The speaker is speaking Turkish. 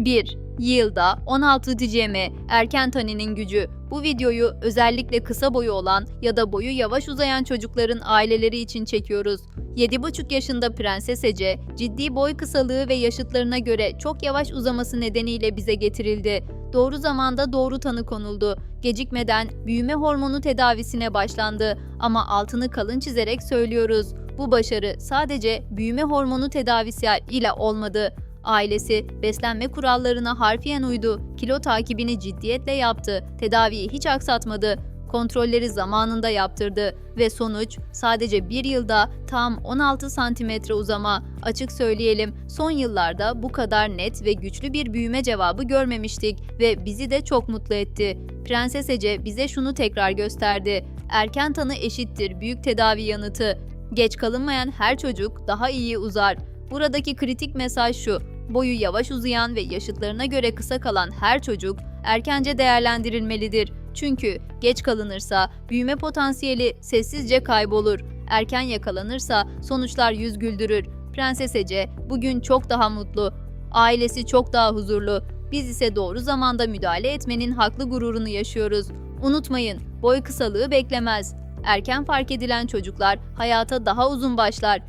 1. Yılda 16 DCM erken taninin gücü. Bu videoyu özellikle kısa boyu olan ya da boyu yavaş uzayan çocukların aileleri için çekiyoruz. 7,5 yaşında Prenses Ece, ciddi boy kısalığı ve yaşıtlarına göre çok yavaş uzaması nedeniyle bize getirildi. Doğru zamanda doğru tanı konuldu. Gecikmeden büyüme hormonu tedavisine başlandı ama altını kalın çizerek söylüyoruz. Bu başarı sadece büyüme hormonu tedavisi ile olmadı. Ailesi beslenme kurallarına harfiyen uydu, kilo takibini ciddiyetle yaptı, tedaviyi hiç aksatmadı, kontrolleri zamanında yaptırdı ve sonuç sadece bir yılda tam 16 santimetre uzama. Açık söyleyelim son yıllarda bu kadar net ve güçlü bir büyüme cevabı görmemiştik ve bizi de çok mutlu etti. Prenses Ece bize şunu tekrar gösterdi. Erken tanı eşittir büyük tedavi yanıtı. Geç kalınmayan her çocuk daha iyi uzar. Buradaki kritik mesaj şu. Boyu yavaş uzayan ve yaşıtlarına göre kısa kalan her çocuk erkence değerlendirilmelidir. Çünkü geç kalınırsa büyüme potansiyeli sessizce kaybolur. Erken yakalanırsa sonuçlar yüz güldürür. Prenses Ece bugün çok daha mutlu. Ailesi çok daha huzurlu. Biz ise doğru zamanda müdahale etmenin haklı gururunu yaşıyoruz. Unutmayın, boy kısalığı beklemez. Erken fark edilen çocuklar hayata daha uzun başlar.